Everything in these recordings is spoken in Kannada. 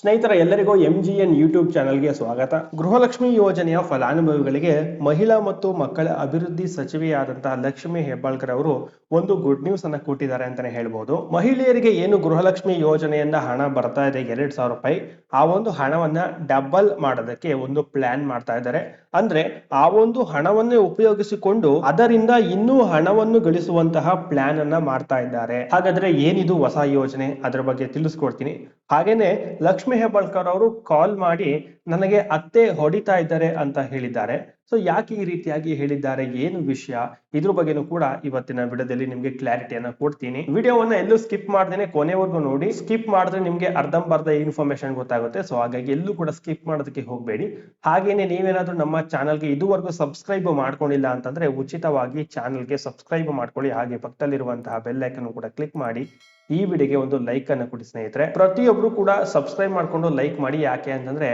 ಸ್ನೇಹಿತರ, ಎಲ್ಲರಿಗೂ ಎಂ ಜಿ ಎನ್ ಯೂಟ್ಯೂಬ್ ಚಾನೆಲ್ಗೆ ಸ್ವಾಗತ. ಗೃಹಲಕ್ಷ್ಮಿ ಯೋಜನೆಯ ಫಲಾನುಭವಿಗಳಿಗೆ ಮಹಿಳಾ ಮತ್ತು ಮಕ್ಕಳ ಅಭಿವೃದ್ಧಿ ಸಚಿವೆಯಾದಂತಹ ಲಕ್ಷ್ಮಿ ಹೆಬ್ಬಾಳ್ಕರ್ ಅವರು ಒಂದು ಗುಡ್ ನ್ಯೂಸ್ ಅನ್ನ ಕೊಟ್ಟಿದ್ದಾರೆ ಅಂತಾನೆ ಹೇಳ್ಬೋದು. ಮಹಿಳೆಯರಿಗೆ ಏನು ಗೃಹಲಕ್ಷ್ಮಿ ಯೋಜನೆಯಿಂದ ಹಣ ಬರ್ತಾ ಇದೆ ಎರಡ್ ಸಾವಿರ ರೂಪಾಯಿ, ಆ ಒಂದು ಹಣವನ್ನ ಡಬಲ್ ಮಾಡೋದಕ್ಕೆ ಒಂದು ಪ್ಲಾನ್ ಮಾಡ್ತಾ ಇದ್ದಾರೆ. ಅಂದ್ರೆ ಆ ಒಂದು ಹಣವನ್ನೇ ಉಪಯೋಗಿಸಿಕೊಂಡು ಅದರಿಂದ ಇನ್ನೂ ಹಣವನ್ನು ಗಳಿಸುವಂತಹ ಪ್ಲಾನ್ ಅನ್ನ ಮಾಡ್ತಾ ಇದ್ದಾರೆ. ಹಾಗಾದ್ರೆ ಏನಿದು ಹೊಸ ಯೋಜನೆ? ಅದರ ಬಗ್ಗೆ ತಿಳಿಸ್ಕೊಡ್ತೀನಿ. ಹಾಗೇನೆ ಲಕ್ಷ್ಮಿ ಹೆಬ್ಬಾಳ್ಕರ್ ಅವರು ಕಾಲ್ ಮಾಡಿ ನನಗೆ ಅತ್ತೆ ಹೊಡಿತಾ ಇದ್ದಾರೆ ಅಂತ ಹೇಳಿದ್ದಾರೆ. ಸೊ ಯಾಕೆ ಈ ರೀತಿಯಾಗಿ ಹೇಳಿದ್ದಾರೆ? ಏನು ವಿಷಯ? ಇದ್ರ ಬಗ್ಗೆನೂ ಕೂಡ ಇವತ್ತಿನ ವಿಡಿಯೋದಲ್ಲಿ ನಿಮ್ಗೆ ಕ್ಲಾರಿಟಿಯನ್ನ ಕೊಡ್ತೀನಿ. ವಿಡಿಯೋವನ್ನ ಎಲ್ಲೂ ಸ್ಕಿಪ್ ಮಾಡ್ದೇನೆ ಕೊನೆವರೆಗೂ ನೋಡಿ. ಸ್ಕಿಪ್ ಮಾಡಿದ್ರೆ ನಿಮ್ಗೆ ಅರ್ಧಂಬರ್ಧ ಇನ್ಫಾರ್ಮೇಶನ್ ಗೊತ್ತಾಗುತ್ತೆ. ಸೊ ಹಾಗಾಗಿ ಎಲ್ಲೂ ಕೂಡ ಸ್ಕಿಪ್ ಮಾಡೋದಕ್ಕೆ ಹೋಗಬೇಡಿ. ಹಾಗೇನೆ ನೀವೇನಾದ್ರೂ ನಮ್ಮ ಚಾನಲ್ಗೆ ಇದುವರೆಗೂ ಸಬ್ಸ್ಕ್ರೈಬ್ ಮಾಡ್ಕೊಂಡಿಲ್ಲ ಅಂತಂದ್ರೆ ಉಚಿತವಾಗಿ ಚಾನಲ್ಗೆ ಸಬ್ಸ್ಕ್ರೈಬ್ ಮಾಡ್ಕೊಳ್ಳಿ. ಹಾಗೆ ಪಕ್ಕದಲ್ಲಿರುವಂತಹ ಬೆಲ್ ಕೂಡ ಕ್ಲಿಕ್ ಮಾಡಿ. ಈ ವಿಡಿಯೋಗೆ ಒಂದು ಲೈಕ್ ಅನ್ನು ಕೊಡಿ ಸ್ನೇಹಿತರೆ. ಪ್ರತಿಯೊಬ್ರು ಕೂಡ ಸಬ್ಸ್ಕ್ರೈಬ್ ಮಾಡ್ಕೊಂಡು ಲೈಕ್ ಮಾಡಿ. ಯಾಕೆ ಅಂತಂದ್ರೆ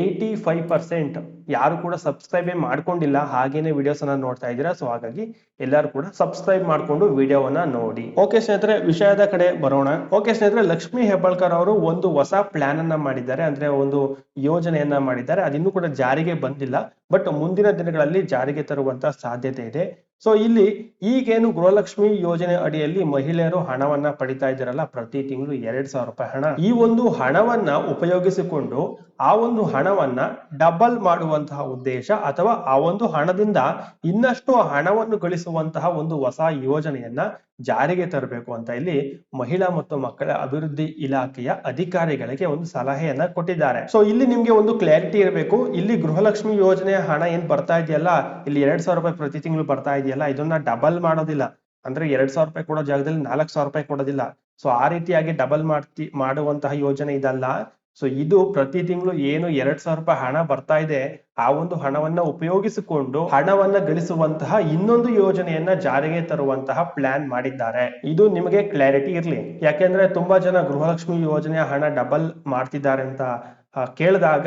ಏಯ್ಟಿ ಫೈವ್ ಪರ್ಸೆಂಟ್ ಯಾರು ಕೂಡ ಸಬ್ಸ್ಕ್ರೈಬೇ ಮಾಡ್ಕೊಂಡಿಲ್ಲ, ಹಾಗೇನೆ ವಿಡಿಯೋಸ್ ಅನ್ನ ನೋಡ್ತಾ ಇದ್ದೀರಾ. ಸೊ ಹಾಗಾಗಿ ಎಲ್ಲರೂ ಕೂಡ ಸಬ್ಸ್ಕ್ರೈಬ್ ಮಾಡ್ಕೊಂಡು ವಿಡಿಯೋವನ್ನ ನೋಡಿ. ಓಕೆ ಸ್ನೇಹಿತರೆ, ವಿಷಯದ ಕಡೆ ಬರೋಣ. ಓಕೆ ಸ್ನೇಹಿತರೆ, ಲಕ್ಷ್ಮಿ ಹೆಬ್ಬಾಳ್ಕರ್ ಅವರು ಒಂದು ಹೊಸ ಪ್ಲಾನ್ ಅನ್ನ ಮಾಡಿದ್ದಾರೆ. ಅಂದ್ರೆ ಒಂದು ಯೋಜನೆಯನ್ನ ಮಾಡಿದ್ದಾರೆ. ಅದಿನ್ನೂ ಕೂಡ ಜಾರಿಗೆ ಬಂದಿಲ್ಲ. ಬಟ್ ಮುಂದಿನ ದಿನಗಳಲ್ಲಿ ಜಾರಿಗೆ ತರುವಂತ ಸಾಧ್ಯತೆ ಇದೆ. ಸೊ ಇಲ್ಲಿ ಈಗೇನು ಗೃಹಲಕ್ಷ್ಮಿ ಯೋಜನೆ ಅಡಿಯಲ್ಲಿ ಮಹಿಳೆಯರು ಹಣವನ್ನ ಪಡಿತಾ ಇದ್ದಾರಲ್ಲ, ಪ್ರತಿ ತಿಂಗಳು ಎರಡ್ ಸಾವಿರ ರೂಪಾಯಿ ಹಣ. ಈ ಒಂದು ಹಣವನ್ನ ಉಪಯೋಗಿಸಿಕೊಂಡು ಆ ಒಂದು ಹಣವನ್ನ ಡಬಲ್ ಮಾಡುವಂತಹ ಉದ್ದೇಶ ಅಥವಾ ಆ ಒಂದು ಹಣದಿಂದ ಇನ್ನಷ್ಟು ಹಣವನ್ನು ಗಳಿಸುವಂತಹ ಒಂದು ಹೊಸ ಯೋಜನೆಯನ್ನ ಜಾರಿಗೆ ತರಬೇಕು ಅಂತ ಇಲ್ಲಿ ಮಹಿಳಾ ಮತ್ತು ಮಕ್ಕಳ ಅಭಿವೃದ್ಧಿ ಇಲಾಖೆಯ ಅಧಿಕಾರಿಗಳಿಗೆ ಒಂದು ಸಲಹೆಯನ್ನ ಕೊಟ್ಟಿದ್ದಾರೆ. ಸೊ ಇಲ್ಲಿ ನಿಮ್ಗೆ ಒಂದು ಕ್ಲಾರಿಟಿ ಇರಬೇಕು. ಇಲ್ಲಿ ಗೃಹಲಕ್ಷ್ಮಿ ಯೋಜನೆಯ ಹಣ ಏನ್ ಬರ್ತಾ ಇದೆಯಲ್ಲ? ಇಲ್ಲಿ ಎರಡ್ ಸಾವಿರ ರೂಪಾಯಿ ಪ್ರತಿ ತಿಂಗಳು ಬರ್ತಾ ಇದೆಯಲ್ಲ? ಇದನ್ನ ಡಬಲ್ ಮಾಡೋದಿಲ್ಲ. ಅಂದ್ರೆ ಎರಡ್ ಸಾವಿರ ರೂಪಾಯಿ ಕೊಡೋ ಜಾಗದಲ್ಲಿ ನಾಲ್ಕು ಸಾವಿರ ರೂಪಾಯಿ ಕೊಡೋದಿಲ್ಲ. ಸೊ ಆ ರೀತಿಯಾಗಿ ಡಬಲ್ ಮಾಡ್ತಿ, ಮಾಡುವಂತಹ ಯೋಜನೆ ಇದಲ್ಲ. ಸೊ ಇದು ಪ್ರತಿ ತಿಂಗಳು ಏನು ಎರಡ್ ಸಾವಿರ ರೂಪಾಯಿ ಹಣ ಬರ್ತಾ ಇದೆ, ಆ ಒಂದು ಹಣವನ್ನ ಉಪಯೋಗಿಸಿಕೊಂಡು ಹಣವನ್ನ ಗಳಿಸುವಂತಹ ಇನ್ನೊಂದು ಯೋಜನೆಯನ್ನ ಜಾರಿಗೆ ತರುವಂತಹ ಪ್ಲಾನ್ ಮಾಡಿದ್ದಾರೆ. ಇದು ನಿಮಗೆ ಕ್ಲಾರಿಟಿ ಇರ್ಲಿ. ಯಾಕೆಂದ್ರೆ ತುಂಬಾ ಜನ ಗೃಹಲಕ್ಷ್ಮಿ ಯೋಜನೆಯ ಹಣ ಡಬಲ್ ಮಾಡ್ತಿದ್ದಾರೆ ಅಂತ ಕೇಳಿದಾಗ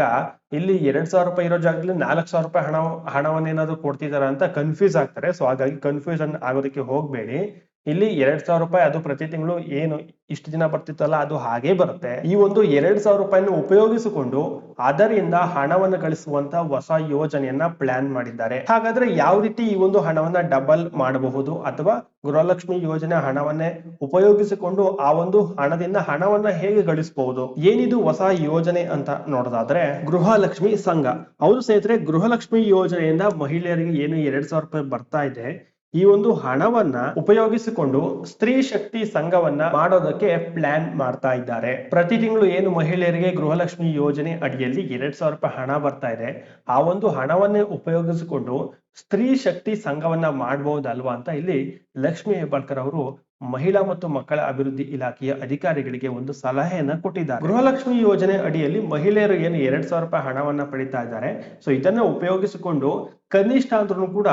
ಇಲ್ಲಿ ಎರಡ್ ಸಾವಿರ ರೂಪಾಯಿ ಇರೋ ಜಾಗದಲ್ಲಿ ನಾಲ್ಕು ಸಾವಿರ ರೂಪಾಯಿ ಹಣ ಹಣವನ್ನೇನಾದ್ರು ಕೊಡ್ತಿದಾರ ಅಂತ ಕನ್ಫ್ಯೂಸ್ ಆಗ್ತಾರೆ. ಸೊ ಹಾಗಾಗಿ ಕನ್ಫ್ಯೂಷನ್ ಆಗೋದಕ್ಕೆ ಹೋಗ್ಬೇಡಿ. ಇಲ್ಲಿ ಎರಡ್ ಸಾವಿರ ರೂಪಾಯಿ ಅದು ಪ್ರತಿ ತಿಂಗಳು ಏನು ಇಷ್ಟು ದಿನ ಬರ್ತಿತ್ತಲ್ಲ ಅದು ಹಾಗೆ ಬರುತ್ತೆ. ಈ ಒಂದು ಎರಡ್ ಸಾವಿರ ರೂಪಾಯಿನ ಉಪಯೋಗಿಸಿಕೊಂಡು ಅದರಿಂದ ಹಣವನ್ನು ಗಳಿಸುವಂತ ಹೊಸ ಯೋಜನೆಯನ್ನ ಪ್ಲಾನ್ ಮಾಡಿದ್ದಾರೆ. ಹಾಗಾದ್ರೆ ಯಾವ ರೀತಿ ಈ ಒಂದು ಹಣವನ್ನ ಡಬಲ್ ಮಾಡಬಹುದು ಅಥವಾ ಗೃಹಲಕ್ಷ್ಮಿ ಯೋಜನೆ ಹಣವನ್ನೇ ಉಪಯೋಗಿಸಿಕೊಂಡು ಆ ಒಂದು ಹಣದಿಂದ ಹಣವನ್ನ ಹೇಗೆ ಗಳಿಸಬಹುದು? ಏನಿದು ಹೊಸ ಯೋಜನೆ ಅಂತ ನೋಡೋದಾದ್ರೆ ಗೃಹಲಕ್ಷ್ಮಿ ಸಂಘ. ಅವರು ಸ್ನೇಹಿತರೆ ಗೃಹಲಕ್ಷ್ಮಿ ಯೋಜನೆಯಿಂದ ಮಹಿಳೆಯರಿಗೆ ಏನು ಎರಡ್ ಸಾವಿರ ರೂಪಾಯಿ ಬರ್ತಾ ಇದೆ ಈ ಒಂದು ಹಣವನ್ನ ಉಪಯೋಗಿಸಿಕೊಂಡು ಸ್ತ್ರೀ ಶಕ್ತಿ ಸಂಘವನ್ನ ಮಾಡೋದಕ್ಕೆ ಪ್ಲಾನ್ ಮಾಡ್ತಾ ಇದ್ದಾರೆ. ಪ್ರತಿ ತಿಂಗಳು ಏನು ಮಹಿಳೆಯರಿಗೆ ಗೃಹಲಕ್ಷ್ಮಿ ಯೋಜನೆ ಅಡಿಯಲ್ಲಿ ಎರಡ್ ಸಾವಿರ ರೂಪಾಯಿ ಹಣ ಬರ್ತಾ ಇದೆ. ಆ ಒಂದು ಹಣವನ್ನೇ ಉಪಯೋಗಿಸಿಕೊಂಡು ಸ್ತ್ರೀ ಶಕ್ತಿ ಸಂಘವನ್ನ ಮಾಡಬಹುದಲ್ವಾ ಅಂತ ಇಲ್ಲಿ ಲಕ್ಷ್ಮಿ ಹೆಬ್ಬಾಳ್ಕರ್ ಅವರು ಮಹಿಳಾ ಮತ್ತು ಮಕ್ಕಳ ಅಭಿವೃದ್ಧಿ ಇಲಾಖೆಯ ಅಧಿಕಾರಿಗಳಿಗೆ ಒಂದು ಸಲಹೆಯನ್ನ ಕೊಟ್ಟಿದ್ದಾರೆ. ಗೃಹಲಕ್ಷ್ಮಿ ಯೋಜನೆ ಅಡಿಯಲ್ಲಿ ಮಹಿಳೆಯರು ಏನು ಎರಡ್ ಸಾವಿರ ರೂಪಾಯಿ ಹಣವನ್ನ ಪಡಿತಾ ಇದ್ದಾರೆ. ಸೊ ಇದನ್ನ ಉಪಯೋಗಿಸಿಕೊಂಡು ಕನಿಷ್ಠ ಅಂದ್ರೂ ಕೂಡ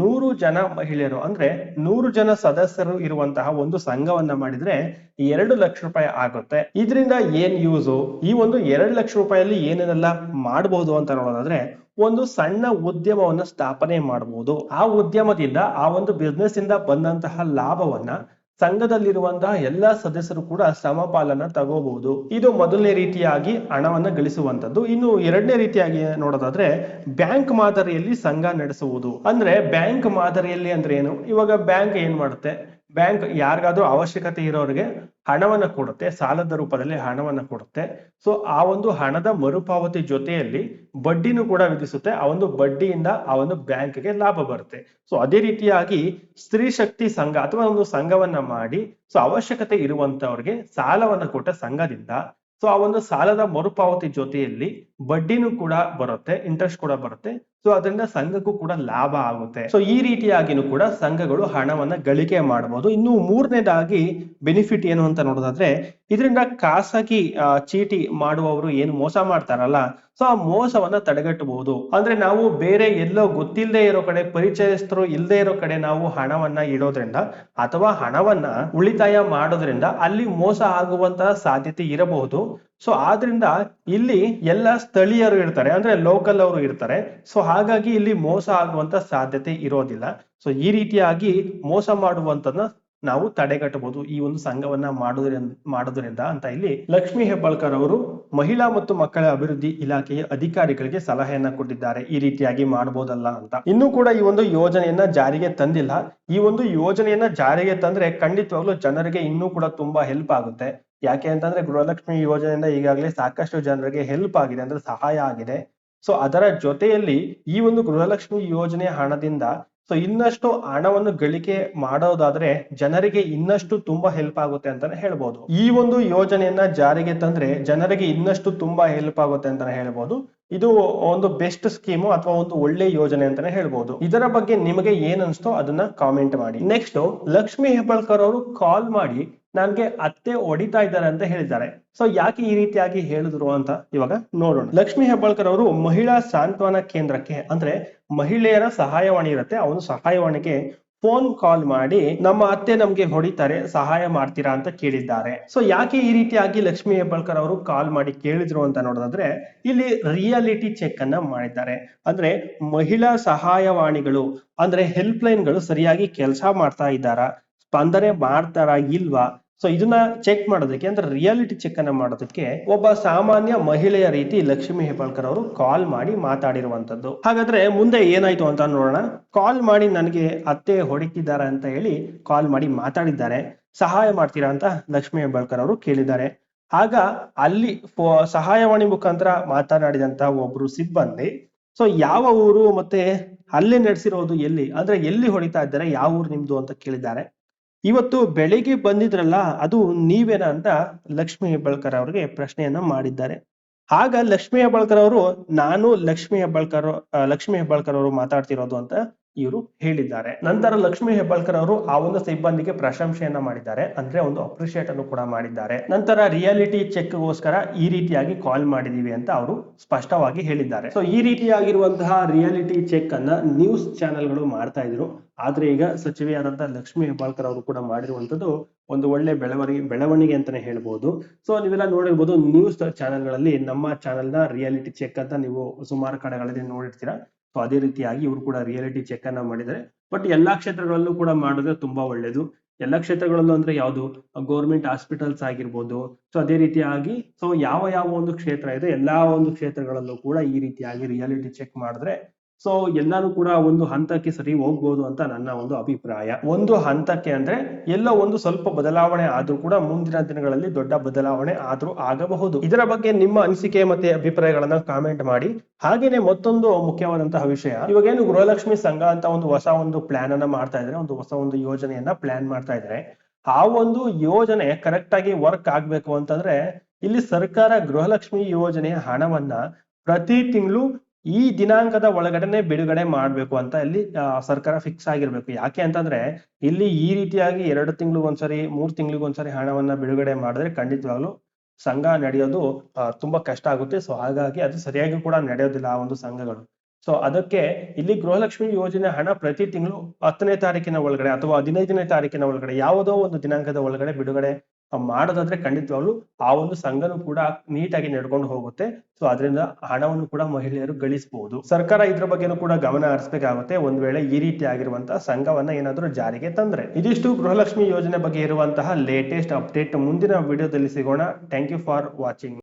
ನೂರು ಜನ ಮಹಿಳೆಯರು, ಅಂದ್ರೆ ನೂರು ಜನ ಸದಸ್ಯರು ಇರುವಂತಹ ಒಂದು ಸಂಘವನ್ನ ಮಾಡಿದ್ರೆ ಎರಡು ಲಕ್ಷ ರೂಪಾಯಿ ಆಗುತ್ತೆ. ಇದರಿಂದ ಏನ್ ಯೂಸು ಈ ಒಂದು ಎರಡು ಲಕ್ಷ ರೂಪಾಯಲ್ಲಿ ಏನೇನೆಲ್ಲ ಮಾಡಬಹುದು ಅಂತ ನೋಡೋದಾದ್ರೆ ಒಂದು ಸಣ್ಣ ಉದ್ಯಮವನ್ನ ಸ್ಥಾಪನೆ ಮಾಡಬಹುದು ಆ ಉದ್ಯಮದಿಂದ ಆ ಒಂದು ಬಿಸ್ನೆಸ್ ಇಂದ ಬಂದಂತಹ ಲಾಭವನ್ನ ಸಂಘದಲ್ಲಿರುವಂತಹ ಎಲ್ಲ ಸದಸ್ಯರು ಕೂಡ ಸಮಪಾಲನ ತಗೋಬಹುದು. ಇದು ಮೊದಲನೇ ರೀತಿಯಾಗಿ ಹಣವನ್ನ ಗಳಿಸುವಂತದ್ದು. ಇನ್ನು ಎರಡನೇ ರೀತಿಯಾಗಿ ನೋಡೋದಾದ್ರೆ ಬ್ಯಾಂಕ್ ಮಾದರಿಯಲ್ಲಿ ಸಂಘ ನಡೆಸುವುದು. ಅಂದ್ರೆ ಬ್ಯಾಂಕ್ ಮಾದರಿಯಲ್ಲಿ ಅಂದ್ರೆ ಏನು? ಇವಾಗ ಬ್ಯಾಂಕ್ ಏನ್ ಮಾಡುತ್ತೆ? ಬ್ಯಾಂಕ್ ಯಾರಿಗಾದ್ರೂ ಅವಶ್ಯಕತೆ ಇರೋರಿಗೆ ಹಣವನ್ನು ಕೊಡುತ್ತೆ, ಸಾಲದ ರೂಪದಲ್ಲಿ ಹಣವನ್ನು ಕೊಡುತ್ತೆ. ಸೊ ಆ ಒಂದು ಹಣದ ಮರುಪಾವತಿ ಜೊತೆಯಲ್ಲಿ ಬಡ್ಡಿನೂ ಕೂಡ ವಿಧಿಸುತ್ತೆ. ಆ ಒಂದು ಬಡ್ಡಿಯಿಂದ ಆ ಒಂದು ಬ್ಯಾಂಕ್ಗೆ ಲಾಭ ಬರುತ್ತೆ. ಸೊ ಅದೇ ರೀತಿಯಾಗಿ ಸ್ತ್ರೀ ಶಕ್ತಿ ಸಂಘ ಅಥವಾ ಒಂದು ಸಂಘವನ್ನ ಮಾಡಿ ಸೊ ಅವಶ್ಯಕತೆ ಇರುವಂತವ್ರಿಗೆ ಸಾಲವನ್ನು ಕೊಟ್ಟ ಸಂಘದಿಂದ ಸೊ ಆ ಒಂದು ಸಾಲದ ಮರುಪಾವತಿ ಜೊತೆಯಲ್ಲಿ ಬಡ್ಡಿನೂ ಕೂಡ ಬರುತ್ತೆ ಇಂಟ್ರೆಸ್ಟ್ ಕೂಡ ಬರುತ್ತೆ. ಸೊ ಅದರಿಂದ ಸಂಘಕ್ಕೂ ಕೂಡ ಲಾಭ ಆಗುತ್ತೆ. ಸೊ ಈ ರೀತಿಯಾಗಿನೂ ಕೂಡ ಸಂಘಗಳು ಹಣವನ್ನ ಗಳಿಕೆ ಮಾಡಬಹುದು ಇನ್ನು ಮೂರನೇದಾಗಿ ಬೆನಿಫಿಟ್ ಏನು ಅಂತ ನೋಡೋದಾದ್ರೆ, ಇದರಿಂದ ಖಾಸಗಿ ಚೀಟಿ ಮಾಡುವವರು ಏನು ಮೋಸ ಮಾಡ್ತಾರಲ್ಲ ಸೊ ಆ ಮೋಸವನ್ನ ತಡೆಗಟ್ಟಬಹುದು. ಅಂದ್ರೆ ನಾವು ಬೇರೆ ಎಲ್ಲೋ ಗೊತ್ತಿಲ್ಲದೆ ಇರೋ ಕಡೆ, ಪರಿಚಯಸ್ಥರು ಇಲ್ಲದೆ ಇರೋ ಕಡೆ ನಾವು ಹಣವನ್ನ ಇಡೋದ್ರಿಂದ ಅಥವಾ ಹಣವನ್ನ ಉಳಿತಾಯ ಮಾಡೋದ್ರಿಂದ ಅಲ್ಲಿ ಮೋಸ ಆಗುವಂತಹ ಸಾಧ್ಯತೆ ಇರಬಹುದು. ಸೊ ಆದ್ರಿಂದ ಇಲ್ಲಿ ಎಲ್ಲ ಸ್ಥಳೀಯರು ಇರ್ತಾರೆ, ಅಂದ್ರೆ ಲೋಕಲ್ ಅವರು ಇರ್ತಾರೆ. ಸೊ ಹಾಗಾಗಿ ಇಲ್ಲಿ ಮೋಸ ಆಗುವಂತ ಸಾಧ್ಯತೆ ಇರೋದಿಲ್ಲ. ಸೊ ಈ ರೀತಿಯಾಗಿ ಮೋಸ ಮಾಡುವಂತದನ್ನ ನಾವು ತಡೆಗಟ್ಟಬಹುದು ಈ ಒಂದು ಸಂಘವನ್ನ ಮಾಡೋದ್ರಿಂದ ಮಾಡೋದ್ರಿಂದ ಅಂತ ಇಲ್ಲಿ ಲಕ್ಷ್ಮಿ ಹೆಬ್ಬಾಳ್ಕರ್ ಅವರು ಮಹಿಳಾ ಮತ್ತು ಮಕ್ಕಳ ಅಭಿವೃದ್ಧಿ ಇಲಾಖೆಯ ಅಧಿಕಾರಿಗಳಿಗೆ ಸಲಹೆಯನ್ನ ಕೊಟ್ಟಿದ್ದಾರೆ. ಈ ರೀತಿಯಾಗಿ ಮಾಡಬಹುದಲ್ಲ ಅಂತ. ಇನ್ನೂ ಕೂಡ ಈ ಒಂದು ಯೋಜನೆಯನ್ನ ಜಾರಿಗೆ ತಂದಿಲ್ಲ. ಈ ಒಂದು ಯೋಜನೆಯನ್ನ ಜಾರಿಗೆ ತಂದ್ರೆ ಖಂಡಿತವಾಗ್ಲೂ ಜನರಿಗೆ ಇನ್ನೂ ಕೂಡ ತುಂಬಾ ಹೆಲ್ಪ್ ಆಗುತ್ತೆ. ಯಾಕೆ ಅಂತಂದ್ರೆ ಗೃಹಲಕ್ಷ್ಮಿ ಯೋಜನೆಯಿಂದ ಈಗಾಗಲೇ ಸಾಕಷ್ಟು ಜನರಿಗೆ ಹೆಲ್ಪ್ ಆಗಿದೆ, ಅಂದ್ರೆ ಸಹಾಯ ಆಗಿದೆ. ಸೊ ಅದರ ಜೊತೆಯಲ್ಲಿ ಈ ಒಂದು ಗೃಹಲಕ್ಷ್ಮಿ ಯೋಜನೆ ಹಣದಿಂದ ಸೊ ಇನ್ನಷ್ಟು ಹಣವನ್ನು ಗಳಿಕೆ ಮಾಡೋದಾದ್ರೆ ಜನರಿಗೆ ಇನ್ನಷ್ಟು ತುಂಬಾ ಹೆಲ್ಪ್ ಆಗುತ್ತೆ ಅಂತಾನೆ ಹೇಳ್ಬೋದು. ಈ ಒಂದು ಯೋಜನೆಯನ್ನ ಜಾರಿಗೆ ತಂದ್ರೆ ಜನರಿಗೆ ಇನ್ನಷ್ಟು ತುಂಬಾ ಹೆಲ್ಪ್ ಆಗುತ್ತೆ ಅಂತಾನೆ ಹೇಳ್ಬೋದು. ಇದು ಒಂದು ಬೆಸ್ಟ್ ಸ್ಕೀಮು ಅಥವಾ ಒಂದು ಒಳ್ಳೆ ಯೋಜನೆ ಅಂತಾನೆ ಹೇಳ್ಬೋದು. ಇದರ ಬಗ್ಗೆ ನಿಮಗೆ ಏನ್ ಅನ್ಸ್ತೋ ಅದನ್ನ ಕಾಮೆಂಟ್ ಮಾಡಿ. ನೆಕ್ಸ್ಟ್ ಲಕ್ಷ್ಮಿ ಹೆಬ್ಬಾಳ್ಕರ್ ಅವರು ಕಾಲ್ ಮಾಡಿ ನನ್ಗೆ ಅತ್ತೆ ಹೊಡಿತಾ ಇದ್ದಾರೆ ಅಂತ ಹೇಳಿದ್ದಾರೆ. ಸೊ ಯಾಕೆ ಈ ರೀತಿಯಾಗಿ ಹೇಳಿದ್ರು ಅಂತ ಇವಾಗ ನೋಡೋಣ. ಲಕ್ಷ್ಮಿ ಹೆಬ್ಬಾಳ್ಕರ್ ಅವರು ಮಹಿಳಾ ಸಾಂತ್ವನ ಕೇಂದ್ರಕ್ಕೆ, ಅಂದ್ರೆ ಮಹಿಳೆಯರ ಸಹಾಯವಾಣಿ ಇರುತ್ತೆ, ಅವನು ಸಹಾಯವಾಣಿಗೆ ಫೋನ್ ಕಾಲ್ ಮಾಡಿ, ನಮ್ಮ ಅತ್ತೆ ನಮ್ಗೆ ಹೊಡಿತಾರೆ, ಸಹಾಯ ಮಾಡ್ತೀರಾ ಅಂತ ಕೇಳಿದ್ದಾರೆ. ಸೊ ಯಾಕೆ ಈ ರೀತಿಯಾಗಿ ಲಕ್ಷ್ಮಿ ಹೆಬ್ಬಾಳ್ಕರ್ ಅವರು ಕಾಲ್ ಮಾಡಿ ಕೇಳಿದ್ರು ಅಂತ ನೋಡೋದಾದ್ರೆ, ಇಲ್ಲಿ ರಿಯಾಲಿಟಿ ಚೆಕ್ ಅನ್ನ ಮಾಡಿದ್ದಾರೆ. ಅಂದ್ರೆ ಮಹಿಳಾ ಸಹಾಯವಾಣಿಗಳು, ಅಂದ್ರೆ ಹೆಲ್ಪ್ ಲೈನ್ಗಳು ಸರಿಯಾಗಿ ಕೆಲಸ ಮಾಡ್ತಾ ಇದ್ದಾರಾ? ಸ್ಪಂದನೆ ಮಾಡ್ತಾರಾ ಇಲ್ವಾ? ಸೊ ಇದನ್ನ ಚೆಕ್ ಮಾಡೋದಕ್ಕೆ, ಅಂದ್ರೆ ರಿಯಾಲಿಟಿ ಚೆಕ್ ಅನ್ನ ಮಾಡೋದಕ್ಕೆ ಒಬ್ಬ ಸಾಮಾನ್ಯ ಮಹಿಳೆಯ ರೀತಿ ಲಕ್ಷ್ಮಿ ಹೆಬ್ಬಾಳ್ಕರ್ ಅವರು ಕಾಲ್ ಮಾಡಿ ಮಾತಾಡಿರುವಂತದ್ದು ಹಾಗಾದ್ರೆ ಮುಂದೆ ಏನಾಯ್ತು ಅಂತ ನೋಡೋಣ. ಕಾಲ್ ಮಾಡಿ ನನಗೆ ಅತ್ತೆ ಹೊಡಿತಿದ್ದಾರೆ ಅಂತ ಹೇಳಿ ಕಾಲ್ ಮಾಡಿ ಮಾತಾಡಿದ್ದಾರೆ. ಸಹಾಯ ಮಾಡ್ತೀರಾ ಅಂತ ಲಕ್ಷ್ಮಿ ಹೆಬ್ಬಾಳ್ಕರ್ ಅವರು ಕೇಳಿದ್ದಾರೆ. ಆಗ ಅಲ್ಲಿ ಸಹಾಯವಾಣಿ ಮುಖಾಂತರ ಮಾತನಾಡಿದಂತ ಒಬ್ರು ಸಿಬ್ಬಂದಿ ಸೊ ಯಾವ ಊರು ಮತ್ತೆ ಅಲ್ಲಿ ನಡೆಸಿರೋದು ಎಲ್ಲಿ, ಅಂದ್ರೆ ಎಲ್ಲಿ ಹೊಡಿತಾ ಇದ್ದಾರೆ, ಯಾವ ಊರು ನಿಮ್ದು ಅಂತ ಕೇಳಿದ್ದಾರೆ. ಇವತ್ತು ಬೆಳಿಗ್ಗೆ ಬಂದಿದ್ರಲ್ಲ, ಅದು ನೀವೇನಾ ಅಂತ ಲಕ್ಷ್ಮಿ ಹೆಬ್ಬಾಳ್ಕರ್ ಅವ್ರಿಗೆ ಪ್ರಶ್ನೆಯನ್ನ ಮಾಡಿದ್ದಾರೆ. ಆಗ ಲಕ್ಷ್ಮಿ ಹೆಬ್ಬಾಳ್ಕರ್ ಅವರು, ನಾನು ಲಕ್ಷ್ಮಿ ಹೆಬ್ಬಾಳ್ಕರ್ ಲಕ್ಷ್ಮಿ ಹೆಬ್ಬಾಳ್ಕರ್ ಅವರು ಮಾತಾಡ್ತಿರೋದು ಅಂತ ಇವರು ಹೇಳಿದ್ದಾರೆ. ನಂತರ ಲಕ್ಷ್ಮಿ ಹೆಬ್ಬಾಳ್ಕರ್ ಅವರು ಆ ಒಂದು ಸಿಬ್ಬಂದಿಗೆ ಪ್ರಶಂಸೆಯನ್ನ ಮಾಡಿದ್ದಾರೆ. ಅಂದ್ರೆ ಒಂದು ಅಪ್ರಿಶಿಯೇಟ್ ಅನ್ನು ಕೂಡ ಮಾಡಿದ್ದಾರೆ. ನಂತರ ರಿಯಾಲಿಟಿ ಚೆಕ್ ಗೋಸ್ಕರ ಈ ರೀತಿಯಾಗಿ ಕಾಲ್ ಮಾಡಿದೀವಿ ಅಂತ ಅವರು ಸ್ಪಷ್ಟವಾಗಿ ಹೇಳಿದ್ದಾರೆ. ಸೊ ಈ ರೀತಿಯಾಗಿರುವಂತಹ ರಿಯಾಲಿಟಿ ಚೆಕ್ ಅನ್ನ ನ್ಯೂಸ್ ಚಾನೆಲ್ಗಳು ಮಾಡ್ತಾ ಇದ್ರು. ಆದ್ರೆ ಈಗ ಸಚಿವೆಯಾದಂತಹ ಲಕ್ಷ್ಮಿ ಹೆಬ್ಬಾಳ್ಕರ್ ಅವರು ಕೂಡ ಮಾಡಿರುವಂತದ್ದು ಒಂದು ಒಳ್ಳೆ ಬೆಳವಣಿಗೆ ಬೆಳವಣಿಗೆ ಅಂತಾನೆ ಹೇಳ್ಬೋದು. ಸೊ ನೀವೆಲ್ಲ ನೋಡಿರ್ಬೋದು ನ್ಯೂಸ್ ಚಾನೆಲ್ಗಳಲ್ಲಿ ನಮ್ಮ ಚಾನೆಲ್ನ ರಿಯಾಲಿಟಿ ಚೆಕ್ ಅಂತ ನೀವು ಸುಮಾರು ಕಡೆಗಳಲ್ಲಿ ನೋಡಿರ್ತೀರಾ. ಸೊ ಅದೇ ರೀತಿಯಾಗಿ ಇವರು ಕೂಡ ರಿಯಾಲಿಟಿ ಚೆಕ್ ಅನ್ನ ಮಾಡಿದ್ದಾರೆ. ಬಟ್ ಎಲ್ಲಾ ಕ್ಷೇತ್ರಗಳಲ್ಲೂ ಕೂಡ ಮಾಡಿದ್ರೆ ತುಂಬಾ ಒಳ್ಳೇದು. ಎಲ್ಲಾ ಕ್ಷೇತ್ರಗಳಲ್ಲೂ ಅಂದ್ರೆ ಯಾವುದು? ಗೌರ್ಮೆಂಟ್ ಹಾಸ್ಪಿಟಲ್ಸ್ ಆಗಿರ್ಬೋದು. ಸೊ ಅದೇ ರೀತಿಯಾಗಿ ಸೊ ಯಾವ ಯಾವ ಒಂದು ಕ್ಷೇತ್ರ ಇದೆ, ಎಲ್ಲಾ ಒಂದು ಕ್ಷೇತ್ರಗಳಲ್ಲೂ ಕೂಡ ಈ ರೀತಿಯಾಗಿ ರಿಯಾಲಿಟಿ ಚೆಕ್ ಮಾಡಿದ್ರೆ ಸೊ ಎಲ್ಲರೂ ಕೂಡ ಒಂದು ಹಂತಕ್ಕೆ ಸರಿ ಹೋಗ್ಬೋದು ಅಂತ ನನ್ನ ಒಂದು ಅಭಿಪ್ರಾಯ. ಒಂದು ಹಂತಕ್ಕೆ ಅಂದ್ರೆ ಎಲ್ಲ ಒಂದು ಸ್ವಲ್ಪ ಬದಲಾವಣೆ ಆದ್ರೂ ಕೂಡ ಮುಂದಿನ ದಿನಗಳಲ್ಲಿ ದೊಡ್ಡ ಬದಲಾವಣೆ ಆದ್ರೂ ಆಗಬಹುದು. ಇದರ ಬಗ್ಗೆ ನಿಮ್ಮ ಅನಿಸಿಕೆ ಮತ್ತೆ ಅಭಿಪ್ರಾಯಗಳನ್ನ ಕಾಮೆಂಟ್ ಮಾಡಿ. ಹಾಗೇನೆ ಮತ್ತೊಂದು ಮುಖ್ಯವಾದಂತಹ ವಿಷಯ. ಇವಾಗೇನು ಗೃಹಲಕ್ಷ್ಮಿ ಸಂಘ ಅಂತ ಒಂದು ಹೊಸ ಒಂದು ಪ್ಲಾನ್ ಅನ್ನ ಮಾಡ್ತಾ ಇದ್ದಾರೆ ಒಂದು ಹೊಸ ಒಂದು ಯೋಜನೆಯನ್ನ ಪ್ಲಾನ್ ಮಾಡ್ತಾ ಇದ್ದಾರೆ ಆ ಒಂದು ಯೋಜನೆ ಕರೆಕ್ಟ್ ಆಗಿ ವರ್ಕ್ ಆಗ್ಬೇಕು ಅಂತಂದ್ರೆ ಇಲ್ಲಿ ಸರ್ಕಾರ ಗೃಹಲಕ್ಷ್ಮಿ ಯೋಜನೆಯ ಹಣವನ್ನ ಪ್ರತಿ ತಿಂಗಳು ಈ ದಿನಾಂಕದ ಒಳಗಡೆನೆ ಬಿಡುಗಡೆ ಮಾಡ್ಬೇಕು ಅಂತ ಇಲ್ಲಿ ಸರ್ಕಾರ ಫಿಕ್ಸ್ ಆಗಿರ್ಬೇಕು. ಯಾಕೆ ಅಂತಂದ್ರೆ, ಇಲ್ಲಿ ಈ ರೀತಿಯಾಗಿ ಎರಡು ತಿಂಗಳಿಗೊಂದ್ಸರಿ ಮೂರ್ ತಿಂಗಳಿಗೊಂದ್ಸರಿ ಹಣವನ್ನ ಬಿಡುಗಡೆ ಮಾಡಿದ್ರೆ ಖಂಡಿತವಾಗ್ಲು ಸಂಘ ನಡೆಯೋದು ತುಂಬಾ ಕಷ್ಟ ಆಗುತ್ತೆ. ಸೊ, ಹಾಗಾಗಿ ಅದು ಸರಿಯಾಗಿ ಕೂಡ ನಡೆಯೋದಿಲ್ಲ ಆ ಒಂದು ಸಂಘಗಳು. ಸೊ, ಅದಕ್ಕೆ ಇಲ್ಲಿ ಗೃಹಲಕ್ಷ್ಮಿ ಯೋಜನೆ ಹಣ ಪ್ರತಿ ತಿಂಗಳು ಹತ್ತನೇ ತಾರೀಕಿನ ಒಳಗಡೆ ಅಥವಾ ಹದಿನೈದನೇ ತಾರೀಕಿನ ಒಳಗಡೆ ಯಾವುದೋ ಒಂದು ದಿನಾಂಕದ ಒಳಗಡೆ ಬಿಡುಗಡೆ ಮಾಡೋದಾದ್ರೆ ಖಂಡಿತವಾಗ್ಲು ಆ ಒಂದು ಸಂಘನು ಕೂಡ ನೀಟಾಗಿ ನಡ್ಕೊಂಡು ಹೋಗುತ್ತೆ. ಸೊ ಅದರಿಂದ ಹಣವನ್ನು ಕೂಡ ಮಹಿಳೆಯರು ಗಳಿಸಬಹುದು ಸರ್ಕಾರ ಇದ್ರ ಬಗ್ಗೆನೂ ಕೂಡ ಗಮನ ಹರಿಸಬೇಕಾಗುತ್ತೆ. ಒಂದ್ ವೇಳೆ ಈ ರೀತಿ ಆಗಿರುವಂತಹ ಸಂಘವನ್ನ ಏನಾದ್ರೂ ಜಾರಿಗೆ ತಂದ್ರೆ. ಇದಿಷ್ಟು ಗೃಹಲಕ್ಷ್ಮಿ ಯೋಜನೆ ಬಗ್ಗೆ ಇರುವಂತಹ ಲೇಟೆಸ್ಟ್ ಅಪ್ಡೇಟ್ ಮುಂದಿನ ವಿಡಿಯೋದಲ್ಲಿ ಸಿಗೋಣ. Thank you for watching